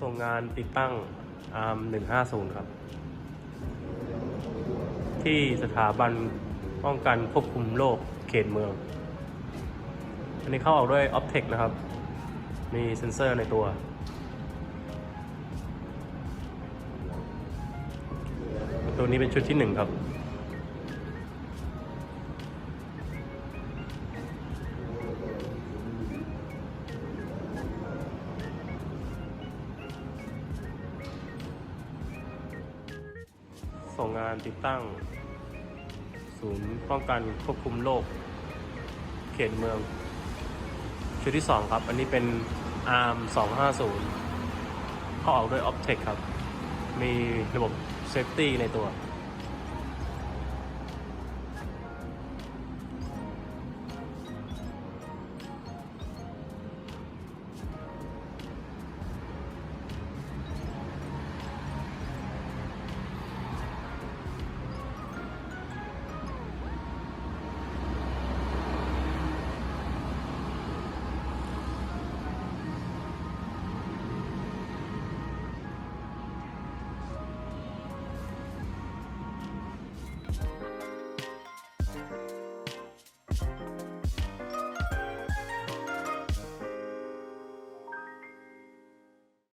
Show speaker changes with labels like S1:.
S1: ส่งงานติดตั้ง ARM 150 ครับ ที่สถาบันป้องกันควบคุมโรคเขตเมือง อันนี้เข้าออกด้วย Optech นะครับ มีเซ็นเซอร์ในตัว ตัวนี้เป็นชุดที่หนึ่งครับ ส่งงานติดตั้ง ศูนย์ป้องกันควบคุมโรคเขตเมือง ชุดที่ 2 ครับ อันนี้เป็น ARM 250เข้าออกด้วย Optech ครับ มีระบบเซฟตี้ในตัว